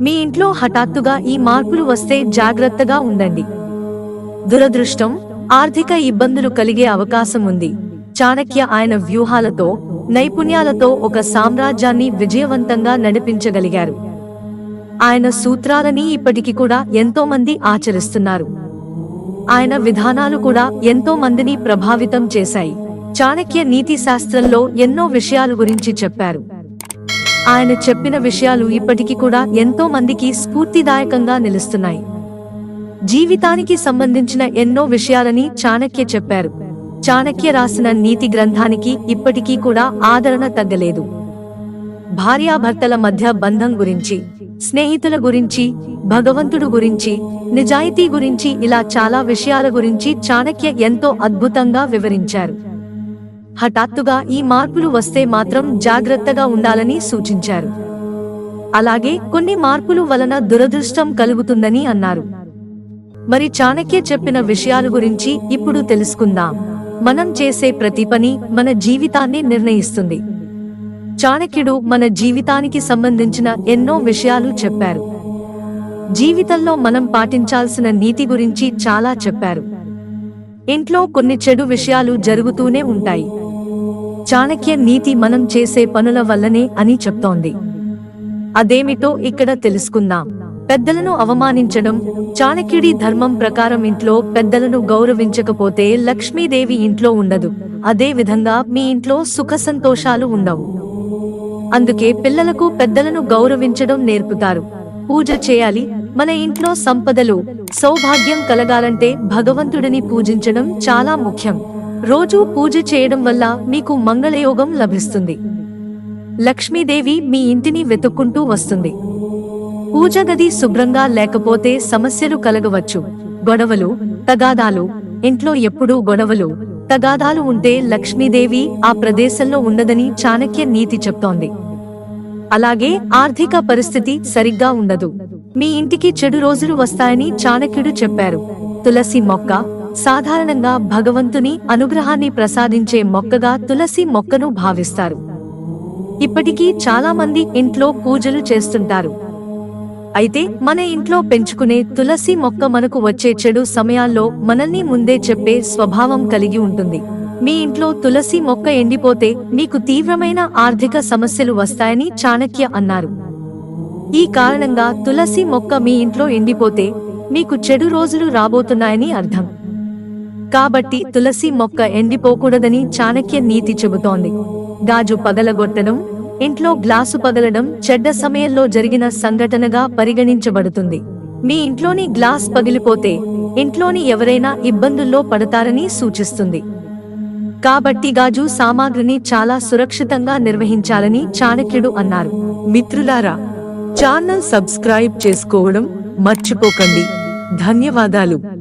మీ ఇంట్లో హఠాత్తుగా ఈ మార్పులు వస్తే జాగ్రత్తగా ఉండండి. దురదృష్టం ఆర్థిక ఇబ్బందులు కలిగే అవకాశం ఉంది. చాణక్య ఆయన వ్యూహాలతో నైపుణ్యాలతో ఒక సామ్రాజ్యాన్ని విజయవంతంగా నడిపించగలిగారు. ఆయన సూత్రాలని ఇప్పటికి కూడా ఎంతో మంది ఆచరిస్తున్నారు. ఆయన విధానాలు కూడా ఎంతో మందిని ప్రభావితం చేశాయి. చాణక్య నీతి శాస్త్రంలో ఎన్నో విషయాలు గురించి చెప్పారు. ఆయన చెప్పిన విషయాలు ఇప్పటికీ కూడా ఎంతో మందికి స్ఫూర్తిదాయకంగా నిలుస్తున్నాయి. జీవితానికి సంబంధించిన ఎన్నో విషయాలని చాణక్య చెప్పారు. చాణక్య రాసిన నీతి గ్రంథానికి ఇప్పటికీ కూడా ఆదరణ తగ్గలేదు. భార్యాభర్తల మధ్య బంధం గురించి స్నేహితుల గురించి భగవంతుడు గురించి నిజాయితీ గురించి ఇలా చాలా విషయాల గురించి చాణక్య ఎంతో అద్భుతంగా వివరించారు. హఠాత్తుగా ఈ మార్పులు వస్తే మాత్రం జాగ్రత్తగా ఉండాలని సూచించారు. అలాగే కొన్ని మార్పులు వలన దురదృష్టం కలుగుతుందని అన్నారు. మరి చాణక్య చెప్పిన విషయాల గురించి ఇప్పుడు తెలుసుకుందాం. మనం చేసే ప్రతి పని మన జీవితాన్ని నిర్ణయిస్తుంది. చాణక్యుడు మన జీవితానికి సంబంధించిన ఎన్నో విషయాలు చెప్పారు. జీవితంలో మనం పాటించాల్సిన నీతి గురించి చాలా చెప్పారు. ఇంట్లో కొన్ని చెడు విషయాలు జరుగుతూనే ఉంటాయి. చాణక్య నీతి మనం చేసే పనుల వల్లనే అని చెప్తోంది. అదేమిటో ఇక్కడ తెలుసుకుందాం. పెద్దలను అవమానించడం చాణక్యుడి ధర్మం ప్రకారం ఇంట్లో పెద్దలను గౌరవించకపోతే లక్ష్మీదేవి ఇంట్లో ఉండదు. అదే విధంగా మీ ఇంట్లో సుఖ సంతోషాలు ఉండవు. అందుకే పిల్లలకు పెద్దలను గౌరవించడం నేర్పుతారు. పూజ చేయాలి మన ఇంట్లో సంపదలు సౌభాగ్యం కలగాలంటే భగవంతుడిని పూజించడం చాలా ముఖ్యం. రోజూ పూజ చేయడం వల్ల మీకు మంగళయోగం లభిస్తుంది. లక్ష్మీదేవి మీ ఇంటిని వెతుక్కుంటూ వస్తుంది. పూజ గది శుభ్రంగా లేకపోతే సమస్యలు కలగవచ్చు. గొడవలు తగాదాలు ఇంట్లో ఎప్పుడూ గొడవలు తగాదాలు ఉంటే లక్ష్మీదేవి ఆ ప్రదేశంలో ఉండదని చాణక్య నీతి చెప్తోంది. అలాగే ఆర్థిక పరిస్థితి సరిగ్గా ఉండదు. మీ ఇంటికి చెడు రోజులు వస్తాయని చాణక్యుడు చెప్పారు. తులసి మొక్క సాధారణంగా భగవంతుని అనుగ్రహాన్ని ప్రసాదించే మొక్కగా తులసి మొక్కను భావిస్తారు. ఇప్పటికీ చాలా మంది ఇంట్లో పూజలు చేస్తుంటారు. అయితే మన ఇంట్లో పెంచుకునే తులసి మొక్క మనకు వచ్చే చెడు సమయాల్లో మనల్ని ముందే చెప్పే స్వభావం కలిగి ఉంటుంది. మీ ఇంట్లో తులసి మొక్క ఎండిపోతే మీకు తీవ్రమైన ఆర్థిక సమస్యలు వస్తాయని చాణక్య అన్నారు. ఈ కారణంగా తులసి మొక్క మీ ఇంట్లో ఎండిపోతే మీకు చెడు రోజులు రాబోతున్నాయని అర్థం. కాబట్టి తులసి మొక్క ఎండిపోకూడదని చాణక్య నీతి చెబుతోంది. గాజు పగలగొట్టడం ఇంట్లో గ్లాసు పగలడం చెడ్డ సమయంలో జరిగిన సంఘటనగా పరిగణించబడుతుంది. మీ ఇంట్లోని గ్లాస్ పగిలిపోతే ఇంట్లోని ఎవరైనా ఇబ్బందుల్లో పడతారని సూచిస్తుంది. కాబట్టి గాజు సామాగ్రిని చాలా సురక్షితంగా నిర్వహించాలని చాణక్యుడు అన్నారు. మిత్రులారా ఛానల్ సబ్స్క్రైబ్ చేసుకోవడం మర్చిపోకండి. ధన్యవాదాలు.